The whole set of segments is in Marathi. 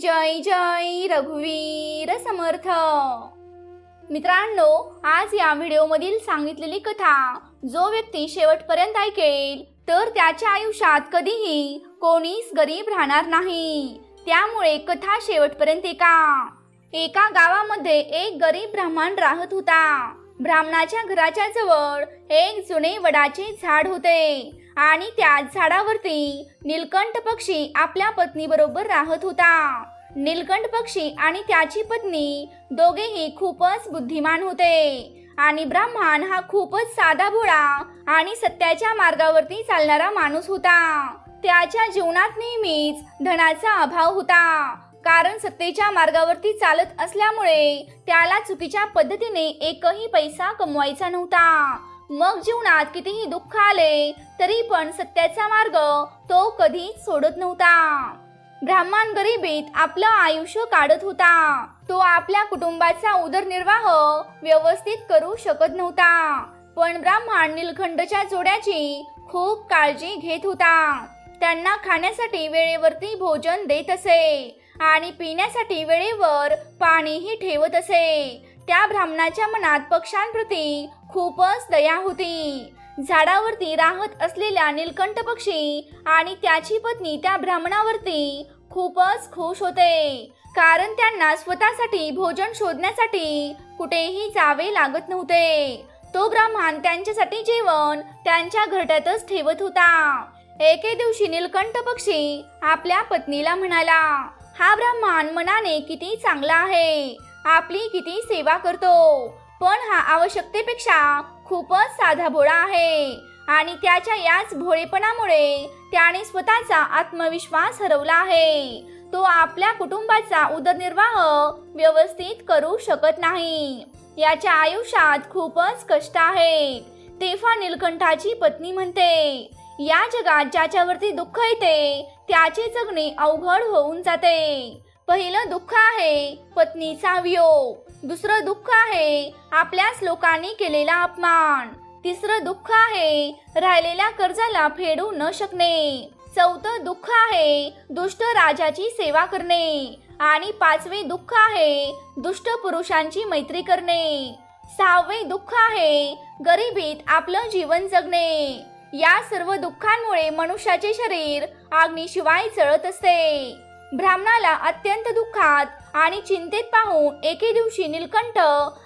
जय जय रघुवीर समर्थ. मित्रांनो आज या व्हिडिओमधील सांगितलेली कथा जो व्यक्ती शेवटपर्यंत ऐकेल तर त्याच्या आयुष्यात कधीही कोणीच गरीब राहणार नाही. त्यामुळे कथा शेवटपर्यंत ऐका. एका गावामध्ये एक गरीब ब्राह्मण राहत होता. ब्राह्मणाच्या घराच्या जवळ एक जुने वडाचे झाड होते. आणि त्या झाडावरती नीलकंठ पक्षी आपल्या पत्नीबरोबर राहत होता. नीलकंठ पक्षी आणि त्याची पत्नी दोघेही खूपच बुद्धिमान होते आणि ब्राह्मण हा खूपच साधा भोळा आणि सत्याच्या मार्गावरती चालणारा माणूस होता. त्याच्या जीवनात नेहमीच धनाचा अभाव होता. कारण सत्तेच्या मार्गावरती चालत असल्यामुळे त्याला चुकीच्या पद्धतीने एकही पैसा कमवायचा नव्हता. मग जीवनात कितीही दुःख आले तरी पण सत्याचा मार्ग तो कधीच सोडत नव्हता. ब्राह्मण गरिबीत आपलं आयुष्य काढत होता. तो आपल्या कुटुंबाचा उदरनिर्वाह व्यवस्थित करू शकत नव्हता. पण ब्राह्मण निलखंडच्या जोड्याची खूप काळजी घेत होता. त्यांना खाण्यासाठी वेळेवरती भोजन देत असे आणि पिण्यासाठी वेळेवर पाणीही ठेवत असे. त्या ब्राह्मणाच्या मनात पक्ष्यांप्रती खूपच दया होती. झाडावरती राहत असलेल्या नीलकंठ पक्षी आणि त्याची पत्नी त्या ब्राह्मणावरती खूपच खुश होते. कारण त्यांना स्वतःसाठी भोजन शोधण्यासाठी कुठेही जावे लागत नव्हते. तो ब्राह्मण त्यांच्यासाठी जेवण त्यांच्या घरट्यातच ठेवत होता. एके दिवशी नीलकंठ पक्षी आपल्या पत्नीला म्हणाला हा ब्राह्मण मनाने किती चांगला आहे. आपली किती सेवा करतो. पण हा आवश्यकतेपेक्षा खूपच साधा भोळा आहे. आणि त्याच्या याच भोळेपणामुळे त्याने स्वतःचा आत्मविश्वास हरवला आहे. तो आपल्या कुटुंबाचा उदरनिर्वाह व्यवस्थित करू शकत नाही. याच्या आयुष्यात खूपच कष्ट आहे तेव्हा नीलकंठाची पत्नी म्हणते या जगात ज्याच्यावरती दुःख येते त्याचे जगणे अवघड होऊन जाते. पहिलं दुःख आहे पत्नीचा वियोग. दुसरं दुःख आहे आपल्याच लोकांनी केलेला अपमान. तिसरं दुःख आहे राहिलेल्या कर्जाला फेडू न शकणे. चौथं दुःख आहे दुष्ट राजाची सेवा करणे. आणि पाचवे दुःख आहे दुष्ट पुरुषांची मैत्री करणे. सहावे दुःख आहे गरिबीत आपलं जीवन जगणे. या सर्व दुःखांमुळे मनुष्याचे शरीर आग्नीशिवाय जळत असते. ब्राह्मणाला अत्यंत दुःखात आणि चिंतेत पाहून एके दिवशी नीलकंठ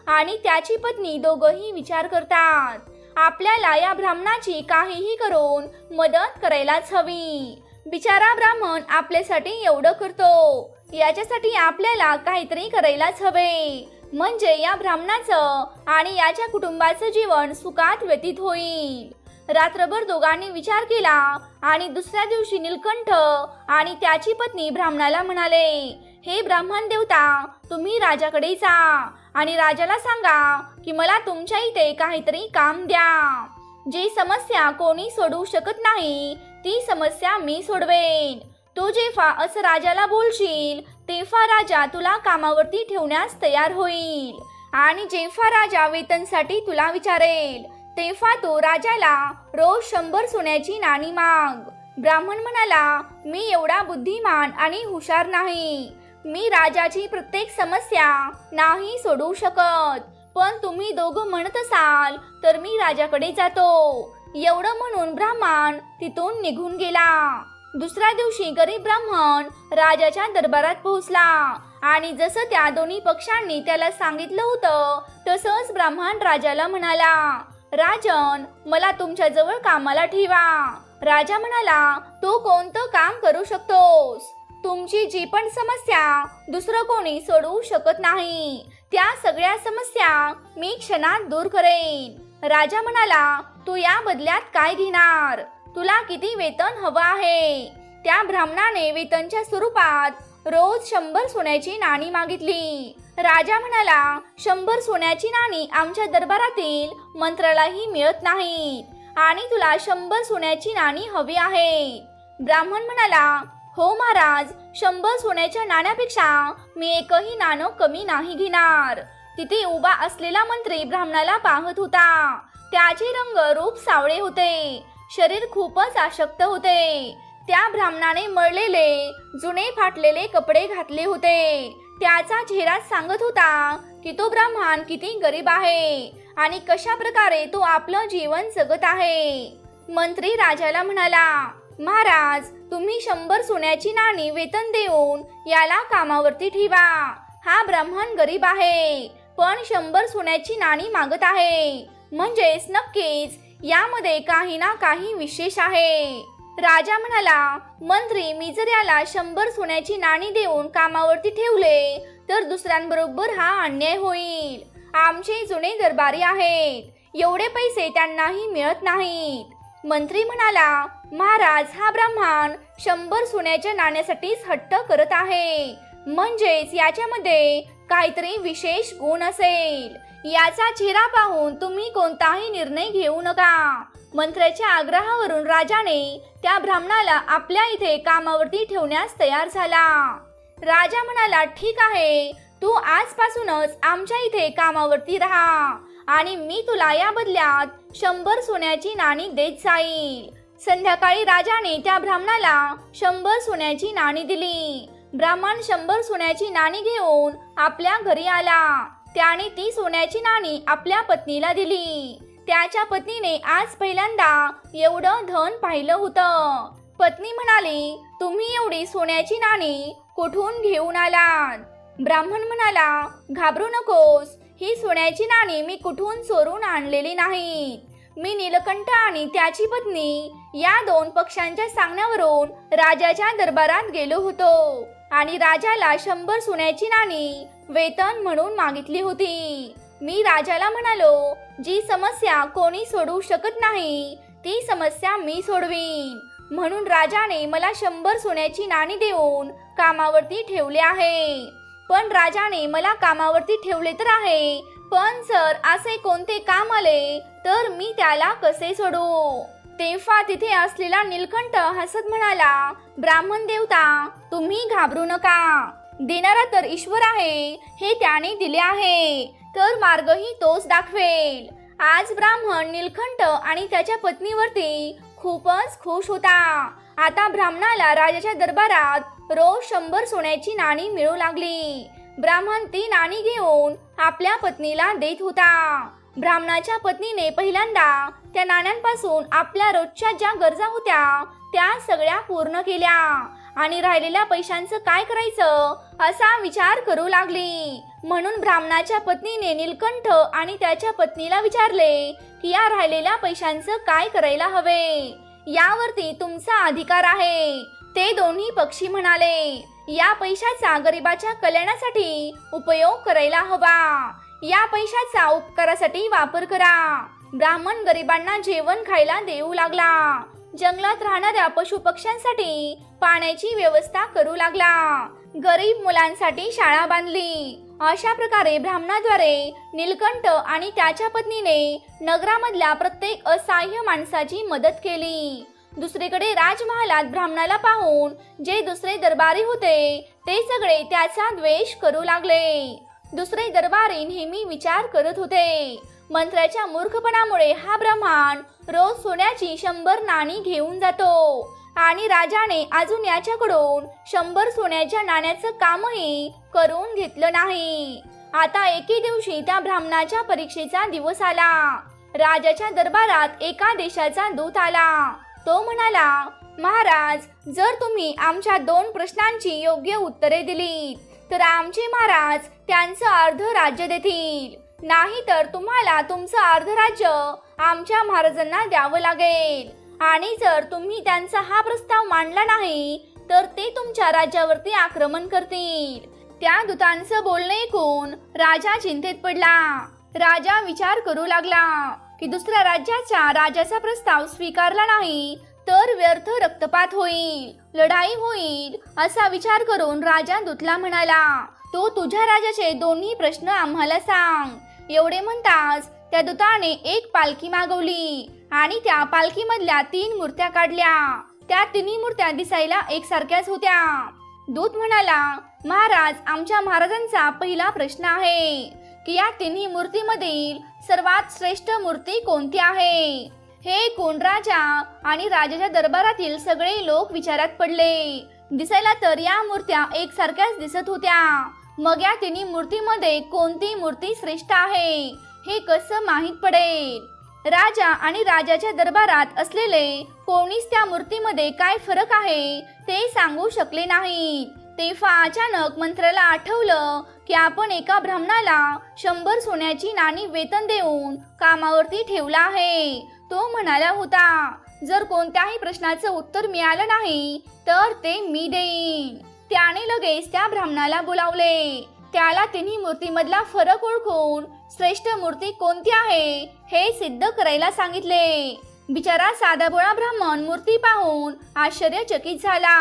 आणि त्याची पत्नी दोघंही विचार करतात. आपल्याला या ब्राह्मणाची काहीही करून मदत करायलाच हवी. बिचारा ब्राह्मण आपल्यासाठी एवढं करतो. याच्यासाठी आपल्याला काहीतरी करायलाच हवे. म्हणजे या ब्राह्मणाचं आणि याच्या कुटुंबाचं जीवन सुखात व्यतीत होईल. रात्रभर दोघांनी विचार केला आणि दुसऱ्या दिवशी नीलकंठ आणि त्याची पत्नी ब्राह्मणाला म्हणाले हे ब्राह्मण देवता तुम्ही राजाकडे जा आणि राजाला सांगा की मला तुमच्या इथे काहीतरी काम द्या. जी समस्या कोणी सोडवू शकत नाही ती समस्या मी सोडवेन. तू जेव्हा असं राजाला बोलशील तेव्हा राजा तुला कामावरती ठेवण्यास तयार होईल. आणि जेव्हा राजा वेतनसाठी तुला विचारेल तेव्हा तो राजाला रोज शंभर सोन्याची नाणी माग. ब्राह्मण म्हणाला मी एवढा बुद्धिमान आणि हुशार नाही. मी राजाची प्रत्येक समस्या नाही सोडवू शकत. पण तुम्ही दोघं म्हणत असाल तर मी राजाकडे जातो. एवढं म्हणून ब्राह्मण तिथून निघून गेला. दुसऱ्या दिवशी गरीब ब्राह्मण राजाच्या दरबारात पोहोचला. आणि जसं त्या दोन्ही पक्षांनी त्याला सांगितलं होतं तसंच ब्राह्मण राजाला म्हणाला राजन मला तुमच्या जवळ कामाला ठेवा. राजा म्हणाला तू कोणतं काम करू शकतोस? तुमची जी पण समस्या दुसरं कोणी सोडवू शकत नाही. त्या सगळ्या समस्या मी क्षणात दूर करेन. राजा म्हणाला तू या बदल्यात काय घेणार? तुला किती वेतन हवं आहे? त्या ब्राह्मणाने वेतनच्या स्वरूपात रोज शंभर सोन्याची नाणी मागितली. राजा म्हणाला शंभर सोन्याची नाणी आमच्या दरबारातील मंत्रालाही मिळत नाहीत आणि तुला शंभर सोन्याची नाणी हवी आहे ब्राह्मण म्हणाला हो महाराज शंभर सोन्याच्या नाण्यापेक्षा मी एकही नाणं कमी नाही घेणार. तिथे उभा असलेला मंत्री ब्राह्मणाला पाहत होता. त्याचे रंग रूप सावळे होते. शरीर खूपच आशक्त होते. त्या ब्राह्मणाने मळलेले जुने फाटलेले कपडे घातले होते. त्याचा चेहरा सांगत होता की तो ब्राह्मण किती गरीब आहे आणि कशा प्रकारे तो आपलं जीवन जगत आहे. मंत्री राजाला म्हणाला महाराज तुम्ही शंभर सोन्याची नाणी वेतन देऊन याला कामावरती ठेवा. हा ब्राह्मण गरीब आहे पण शंभर सोन्याची नाणी मागत आहे. म्हणजेच नक्कीच यामध्ये काही ना काही विशेष आहे. राजा म्हणाला मंत्री मी जर याला शंभर सोन्याची नाणी देऊन कामावरती ठेवले तर दुसऱ्यांबरोबर हा अन्याय होईल. आमचे जुने दरबारी आहेत एवढे पैसे त्यांनाही मिळत नाहीत. मंत्री म्हणाला महाराज हा ब्राह्मण शंभर सोन्याच्या नाण्यासाठीच हट्ट करत आहे. म्हणजेच याच्यामध्ये काहीतरी विशेष गुण असेल. याचा चेहरा पाहून तुम्ही कोणताही निर्णय घेऊ नका. मंत्र्याच्या आग्रहावरून राजाने त्या ब्राह्मणाला आपल्या इथे कामावरती ठेवण्यास तयार झाला. राजा म्हणाला ठीक आहे. तू आजपासूनच आमच्या इथे कामावरती राहा आणि मी तुला या बदल्यात शंभर सोन्याची नाणी देत जाईल. संध्याकाळी राजाने त्या ब्राह्मणाला शंभर सोन्याची नाणी दिली. ब्राह्मण शंभर सोन्याची नाणी घेऊन आपल्या घरी आला. त्याने ती सोन्याची नाणी आपल्या पत्नीला दिली. त्याच्या पत्नीने आज पहिल्यांदा एवढं धन पाहिलं होतं. पत्नी म्हणाली तुम्ही एवढी सोन्याची नाणी कुठून घेऊन आलात? ब्राह्मण म्हणाला घाबरू नकोस. ही सोन्याची नाणी मी कुठून चोरून आणलेली नाहीत. मी नीलकंठ आणि त्याची पत्नी या दोन पक्षांच्या सांगण्यावरून राजाच्या दरबारात गेलो होतो. आणि राजाला शंभर सोन्याची नाणी वेतन म्हणून मागितली होती. मी राजाला म्हणालो जी समस्या कोणी सोडवू शकत नाही ती समस्या मी सोडवीन. म्हणून राजाने मला शंभर सोन्याची नाणी देऊन कामावरती ठेवले आहे. पण राजाने मला कामावरती ठेवले तर आहे पण जर असे कोणते काम आले तर मी त्याला कसे सोडू? तेव्हा तिथे असलेला नीलकंठ हसत म्हणाला ब्राह्मण देवता तुम्ही घाबरू नका. देणारा तर ईश्वर आहे हे त्याने दिले आहे. तर मार्गही तोच दाखवेल. आज ब्राह्मण नीलकंठ आणि त्याच्या पत्नीवरती खूपच खुश होता. आता ब्राह्मणाला राजाच्या दरबारात रोज शंभर सोन्याची नाणी मिळू लागली. ब्राह्मण ती नाणी घेऊन आपल्या पत्नीला देत होता. ब्राह्मणाच्या पत्नीने पहिल्यांदा त्या नाण्यांपासून आपल्या रोजच्या ज्या गरजा होत्या त्या सगळ्या पूर्ण केल्या. आणि राहिलेल्या पैशांचं काय करायचं असा विचार करू लागली. म्हणून ब्राह्मणाच्या पत्नीने नीलकंठ आणि त्याच्या पत्नीला विचारले की या राहिलेल्या पैशांचं काय करायला हवे? यावरती तुमचा अधिकार आहे. ते दोन्ही पक्षी म्हणाले. या पैशाचा गरिबाच्या कल्याणासाठी उपयोग करायला हवा. या पैशाचा उपकारासाठी वापर करा. ब्राह्मण गरिबांना जेवण खायला देऊ लागला. जंगलात राहणाऱ्या पशु पक्ष्यांसाठी पाण्याची व्यवस्था करू लागला. गरीब मुलांसाठी शाळा बांधली. अशा प्रकारे ब्राह्मणाद्वारे नीलकंठ आणि त्याच्या पत्नीने नगरामधल्या प्रत्येक असहाय्य माणसाची मदत केली. दुसरीकडे राजमहालात ब्राह्मणाला पाहून जे दुसरे दरबारी होते ते सगळे त्याचा द्वेष करू लागले. दुसरे दरबारी नेहमी विचार करत होते. मंत्र्याच्या मूर्खपणामुळे हा ब्राह्मण रोज सोन्याची शंभर नाणी घेऊन जातो आणि राजाने अजून याच्याकडून शंभर सोन्याच्या नाण्याचं कामही करून घेतलं नाही. आता एके दिवशी त्या ब्राह्मणाच्या परीक्षेचा दिवस आला. राजाच्या दरबारात एका देशाचा दूत आला. तो म्हणाला महाराज जर तुम्ही आमच्या दोन प्रश्नांची योग्य उत्तरे दिली तर आमचे महाराज त्यांचं अर्ध राज्य देतील. नाही तर तुम्हाला तुमचं अर्ध राज्य आमच्या महाराजांना द्यावं लागेल. आणि जर तुम्ही त्यांचा हा प्रस्ताव मांडला नाही तर ते तुमच्या राज्यावरती आक्रमण करतील. त्या दूतांचं बोलणं ऐकून राजा चिंतेत पडला. राजा विचार करू लागला. की दुसऱ्या राज्याच्या राजाचा प्रस्ताव स्वीकारला नाही तर व्यर्थ रक्तपात होईल लढाई होईल असा विचार करून राजा दूतला म्हणाला तो तुझ्या राजाचे दोन्ही प्रश्न आम्हाला सांग. एवढे म्हणताच त्या दूताने एक पालखी मागवली आणि त्या पालखीमधल्या तीन मूर्त्या काढल्या. त्या तिन्ही मूर्त्या दिसायला एकसारख्याच होत्या. दूत म्हणाला महाराज आमच्या महाराजांचा पहिला प्रश्न आहे. की या तिन्ही मूर्तीमधील सर्वात श्रेष्ठ मूर्ती कोणती आहे? हे कोण राजा आणि राजाच्या दरबारातील सगळे लोक विचारात पडले. दिसायला तर या मूर्त्या एकसारख्याच दिसत होत्या. मग या तिन्ही मूर्तीमध्ये कोणती मूर्ती श्रेष्ठ आहे? हे कसं माहीत पडेल? राजा आणि राजाच्या दरबारात असलेले कोणीच त्या मूर्तीमध्ये काय फरक आहे ते सांगू शकले नाहीत. तेव्हा अचानक मंत्र्याला आठवलं की आपण एका ब्राह्मणाला शंभर सोन्याची नाणी वेतन देऊन कामावरती ठेवला आहे. तो म्हणाला होता जर कोणत्याही प्रश्नाचं उत्तर मिळालं नाही तर ते मी देईन. त्याने लगेच त्या ब्राह्मणाला बोलावले. त्याला तिन्ही मूर्तीमधला फरक ओळखून श्रेष्ठ मूर्ती कोणती आहे हे सिद्ध करायला सांगितले. बिचारा साधाबोळा ब्राह्मण मूर्ती पाहून आश्चर्यचकित झाला.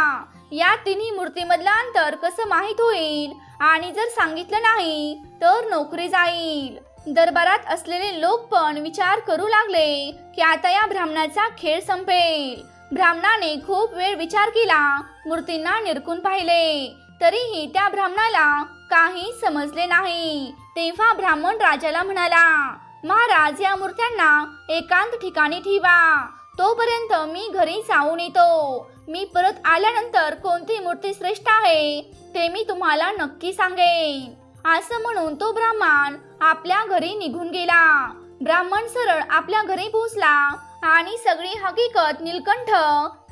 या तिन्ही मूर्तीमधलं अंतर कसं माहीत होईल आणि जर सांगितलं नाही तर नोकरी जाईल. दरबारात असलेले लोक पण विचार करू लागले की आता या ब्राह्मणाचा खेळ संपेल. ब्राह्मणाने खूप वेळ विचार केला मूर्तींना निरकून पाहिले. तरीही त्या ब्राह्मणाला काही समजले नाही. तेव्हा ब्राह्मण राजाला म्हणाला महाराज या मूर्त्यांना एकांत ठिकाणी ठेवा. तोपर्यंत मी घरी जाऊन येतो. मी परत आल्यानंतर कोणती मूर्ती श्रेष्ठ आहे ते मी तुम्हाला नक्की सांगेन. असं म्हणून तो ब्राह्मण आपल्या घरी निघून गेला. ब्राह्मण सरळ आपल्या घरी पोहोचला आणि सगळी हकीकत नीलकंठ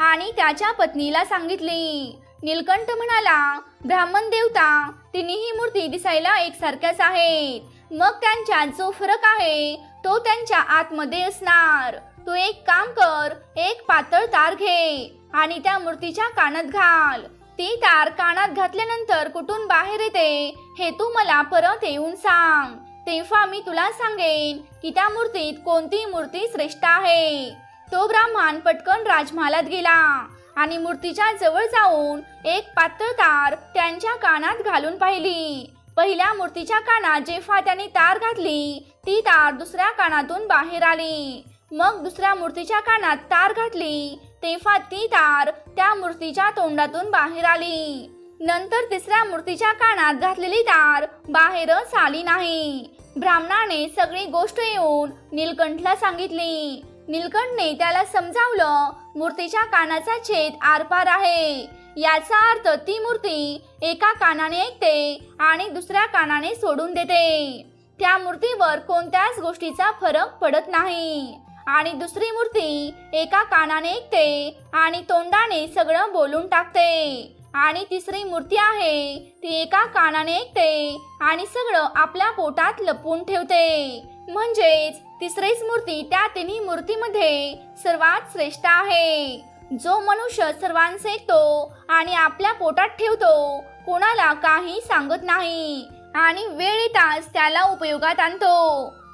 आणि त्याच्या पत्नीला सांगितली. नीलकंठ म्हणाला ब्राह्मण देवता तिन्ही मूर्ती दिसायला एकसारख्याच आहेत. मग त्यांच्यात जो फरक आहे तो त्यांच्या आतमध्ये असणार. तू एक काम कर एक पातळ तार घे. आणि त्या मूर्तीच्या कानात घाल. ती तार कानात घातल्यानंतर कुठून बाहेर येते हे तू मला परत येऊन सांग. तेव्हा मी तुला सांगेन की त्या मूर्तीत कोणती मूर्ती श्रेष्ठ आहे. तो ब्राह्मण पटकन राजमहालात गेला आणि मूर्तीच्या जवळ जाऊन एक पातळ तार त्यांच्या कानात घालून पाहिली. पहिल्या मूर्तीच्या कानात जेव्हा त्याने तार घातली ती तार दुसऱ्या कानातून बाहेर आली. मग दुसऱ्या मूर्तीच्या कानात तार घातली तेव्हा ती तार त्या मूर्तीच्या तोंडातून बाहेर आली. नंतर तिसऱ्या मूर्तीच्या कानात घातलेली तार बाहेरच आली नाही. ब्राह्मणाने सगळी गोष्ट येऊन नीलकंठला सांगितली. नीलकंठने त्याला समजावलं मूर्तीच्या कानाचा छेद आरपार आहे. याचा अर्थ ती मूर्ती एका कानाने ऐकते आणि दुसऱ्या कानाने सोडून देते. त्या मूर्तीवर कोणत्याच गोष्टीचा फरक पडत नाही. आणि दुसरी मूर्ती एका कानाने ऐकते आणि तोंडाने सगळं बोलून टाकते. आणि तिसरी मूर्ती आहे ती एका कानाने ऐकते आणि सगळं आपल्या पोटात लपवून ठेवते. म्हणजेच तिसरीच मूर्ती त्या तिन्ही मूर्तीमध्ये सर्वात श्रेष्ठ आहे. जो मनुष्य सर्वांचे ऐकतो आणि आपल्या पोटात ठेवतो कोणाला काही सांगत नाही आणि वेळ येताच त्याला उपयोगात आणतो.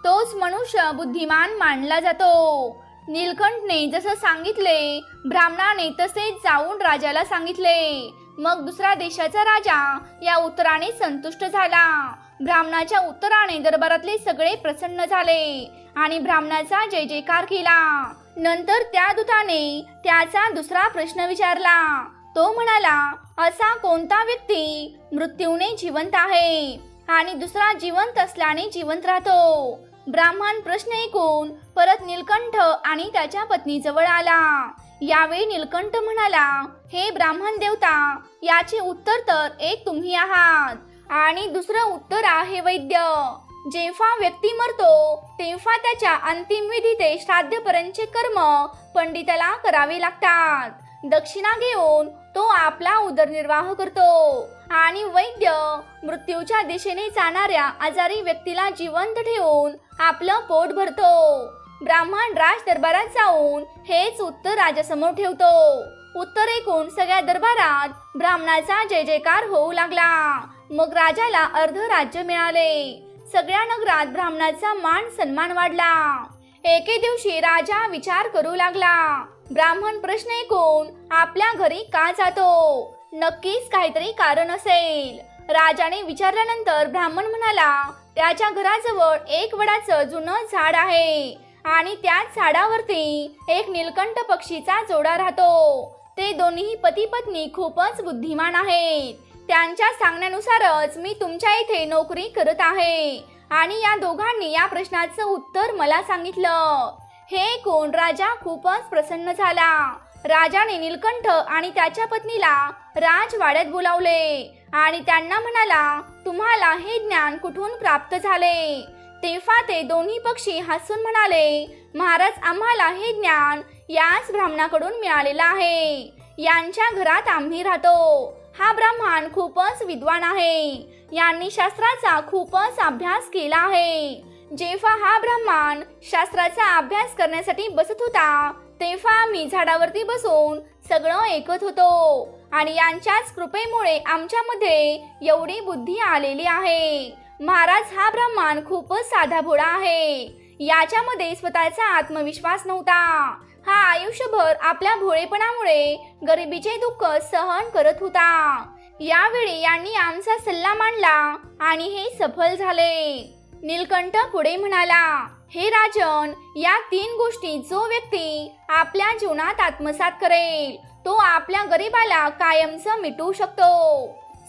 तोच मनुष्य बुद्धिमान मानला जातो. नीलकंठने जसं सांगितले ब्राह्मणाने तसेच जाऊन राजाला सांगितले. मग दुसऱ्या देशाचा राजा या उत्तराने संतुष्ट झाला. ब्राह्मणाच्या उत्तराने दरबारातले सगळे प्रसन्न झाले आणि ब्राह्मणाचा जय जयकार केला. नंतर त्या दूताने त्याचा दुसरा प्रश्न विचारला. तो म्हणाला असा कोणता व्यक्ती मृत्यूने जिवंत आहे आणि दुसरा जिवंत असल्याने जिवंत राहतो? ब्राह्मण प्रश्न ऐकून परत नीलकंठ आणि त्याच्या पत्नीजवळ आला. यावेळी नीलकंठ म्हणाला हे ब्राह्मण देवता याचे उत्तर तर एक तुम्ही आहात. आणि दुसरं उत्तर आहे वैद्य. जेव्हा व्यक्ती मरतो तेव्हा त्याच्या अंतिम विधी ते श्राद्धपर्यंतचे कर्म पंडिताला करावे लागतात. दक्षिणा घेऊन तो आपला उदरनिर्वाह करतो. आणि वैद्य मृत्यूच्या दिशेने जाणाऱ्या आजारी व्यक्तीला जिवंत ठेवून आपलं पोट भरतो. ब्राह्मण राज दरबारात जाऊन हेच उत्तर राजासमोर ठेवतो. उत्तर ऐकून सगळ्या दरबारात ब्राह्मणाचा जय जयकार होऊ लागला. मग राजाला अर्ध राज्य मिळाले. सगळ्या नगरात ब्राह्मणाचा मान सन्मान वाढला. एके दिवशी राजा विचार करू लागला. ब्राह्मण प्रश्न ऐकून आपल्या घरी का जातो? नक्कीच काहीतरी कारण असेल. राजाने विचारल्यानंतर ब्राह्मण म्हणाला त्याच्या घराजवळ एक वडाचं जुनं झाड आहे आणि त्याच झाडावरती एक नीलकंठ पक्षीचा जोडा राहतो. ते दोन्ही पती पत्नी खूपच बुद्धिमान आहेत. त्यांच्या सांगण्यानुसारच मी तुमच्या इथे नोकरी करत आहे आणि या दोघांनी या प्रश्नाचं उत्तर मला सांगितलं. हे ऐकून राजा खूपच प्रसन्न झाला. राजाने नीलकंठ आणि त्याच्या पत्नीला राजवाड्यात बोलावले आणि त्यांना म्हणाला तुम्हाला हे ज्ञान कुठून प्राप्त झाले? तेव्हा ते दोन्ही पक्षी हसून म्हणाले महाराज आम्हाला हे ज्ञान याच ब्राह्मणाकडून मिळालेलं आहे. यांच्या घरात आम्ही राहतो. हा ब्राह्मण खूपच विद्वान आहे. यांनी शास्त्राचा खूपच अभ्यास केला आहे. जेव्हा हा ब्राह्मण शास्त्राचा अभ्यास करण्यासाठी बसत होता तेव्हा मी झाडावरती बसून सगळं ऐकत होतो आणि यांच्याच कृपेमुळे आमच्यामध्ये एवढी बुद्धी आलेली आहे. महाराज हा ब्राह्मण खूपच साधा भोळा आहे. याच्यामध्ये स्वतःचा आत्मविश्वास नव्हता. हा आयुष्यभर आपल्या भोळेपणामुळे गरिबीचे दुःख सहन करत होता. यावेळी यांनी आमचा सल्ला मांडला आणि हे सफल झाले. नीलकंठ पुढे म्हणाला हे राजन या तीन गोष्टी जो व्यक्ती आपल्या जीवनात आत्मसात करेल तो आपल्या गरिबाला कायमच मिटवू शकतो.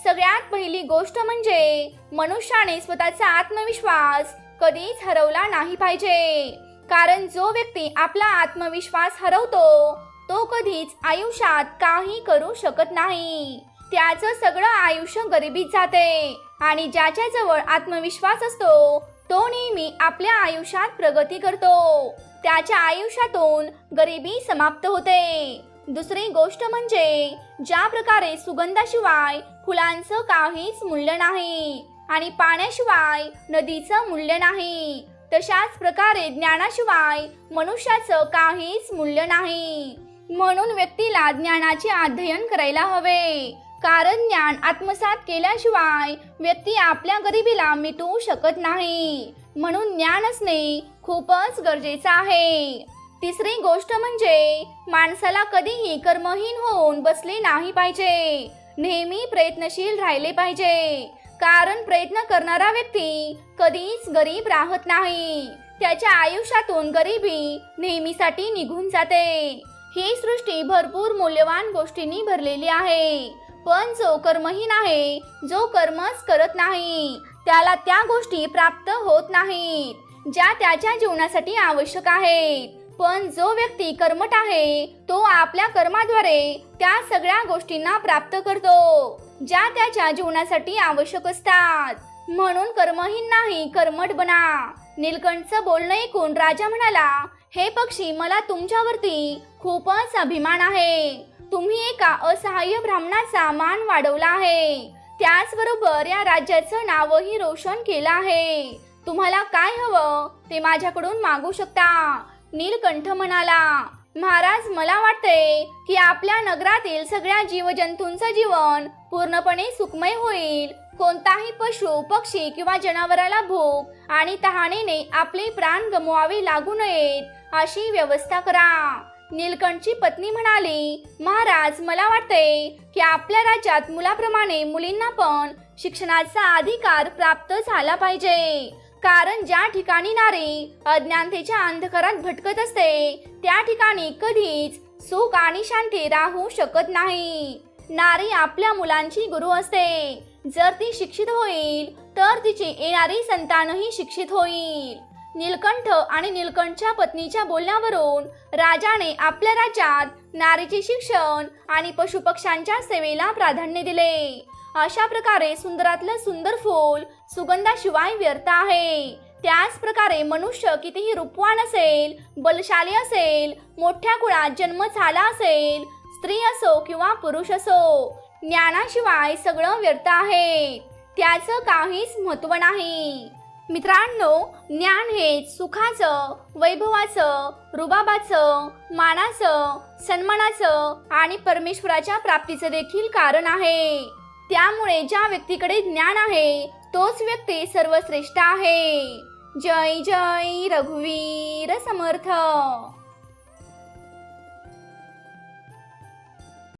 सगळ्यात पहिली गोष्ट म्हणजे मनुष्याने स्वतःचा आत्मविश्वास कधीच हरवला नाही पाहिजे. कारण जो व्यक्ती आपला आत्मविश्वास हरवतो तो कधीच आयुष्यात काही करू शकत नाही. त्याचं सगळं आयुष्य गरिबीत जाते. आणि ज्याच्याजवळ आत्मविश्वास असतो तो नेहमी आपल्या आयुष्यात प्रगती करतो. त्याच्या आयुष्यातून गरिबी समाप्त होते. दुसरी गोष्ट म्हणजे ज्या प्रकारे सुगंधाशिवाय फुलांचं काहीच मूल्य नाही आणि पाण्याशिवाय नदीचं मूल्य नाही तशाच प्रकारे ज्ञानाशिवाय मनुष्याचं काहीच मूल्य नाही. म्हणून व्यक्तीला ज्ञानाचे अध्ययन करायला हवे. कारण ज्ञान आत्मसात केल्याशिवाय व्यक्ती आपल्या गरिबीला मिटवू शकत नाही. म्हणून ज्ञान असणे खूपच गरजेचं आहे. तिसरी गोष्ट म्हणजे माणसाला कधीही कर्महीन होऊन बसले नाही पाहिजे. नेहमी प्रयत्नशील राहिले पाहिजे. कारण प्रयत्न करणारा व्यक्ती कधीच गरीब राहत नाही. त्याच्या आयुष्यातून गरिबी नेहमीसाठी निघून जाते. ही सृष्टी भरपूर मूल्यवान गोष्टींनी भरलेली आहे. पण जो कर्महीन आहे जो कर्मच करत नाही त्याला त्या गोष्टी प्राप्त होत नाहीत ज्या त्याच्या जीवनासाठी आवश्यक आहेत. पण जो व्यक्ती कर्मठ आहे तो आपल्या कर्माद्वारे त्या सगळ्या गोष्टींना प्राप्त करतो ज्या त्याच्या जीवनासाठी आवश्यक असतात. म्हणून कर्महीन नाही कर्मठ बना. नीलकंठचं बोलणं ऐकून राजा म्हणाला हे पक्षी मला तुमच्यावरती खूपच अभिमान आहे. तुम्ही एका असहाय्य ब्राह्मणाचा मान वाढवला आहे. त्याचबरोबर या राज्याचं नावही रोशन केलं आहे. तुम्हाला काय हवं ते माझ्याकडून मागू शकता. नीलकंठ म्हणाला महाराज मला वाटते की आपल्या नगरातील सगळ्या जीवजंतूंचं जीवन पूर्णपणे सुखमय होईल. कोणताही पशु पक्षी किंवा जनावराला भूक आणि तहानेने आपले प्राण गमवावे लागू नयेत. अशी व्यवस्था करा. नीलकंठची पत्नी म्हणाली महाराज मला वाटते की आपल्या राज्यात मुलाप्रमाणे मुलींना पण शिक्षणाचा अधिकार प्राप्त झाला पाहिजे. कारण ज्या ठिकाणी नारी अज्ञानतेच्या अंधकारात भटकत असते त्या ठिकाणी कधीच सुख आणि शांती राहू शकत नाही. नारी आपल्या मुलांची गुरु असते. जर ती शिक्षित होईल तर तिची येणारी संतानही शिक्षित होईल. नीलकंठ आणि नीलकंठच्या पत्नीच्या बोलण्यावरून राजाने आपल्या राज्यात नारीचे शिक्षण आणि पशुपक्ष्यांच्या सेवेला प्राधान्य दिले. अशा प्रकारे सुंदरातलं सुंदर फूल सुगंधाशिवाय व्यर्थ आहे. त्याच प्रकारे मनुष्य कितीही रूपवान असेल बलशाली असेल मोठ्या कुळात जन्म झाला असेल स्त्री असो किंवा पुरुष असो ज्ञानाशिवाय सगळं व्यर्थ आहे. त्याचं काहीच महत्त्व नाही. मित्रांनो ज्ञान हे सुखाचं वैभवाचं रुबाबाचं मानाचं सन्मानाचं आणि परमेश्वराच्या प्राप्तीचं देखील कारण आहे. त्यामुळे ज्या व्यक्तीकडे ज्ञान आहे तोच व्यक्ती सर्वश्रेष्ठ आहे. जय जय रघुवीर समर्थ.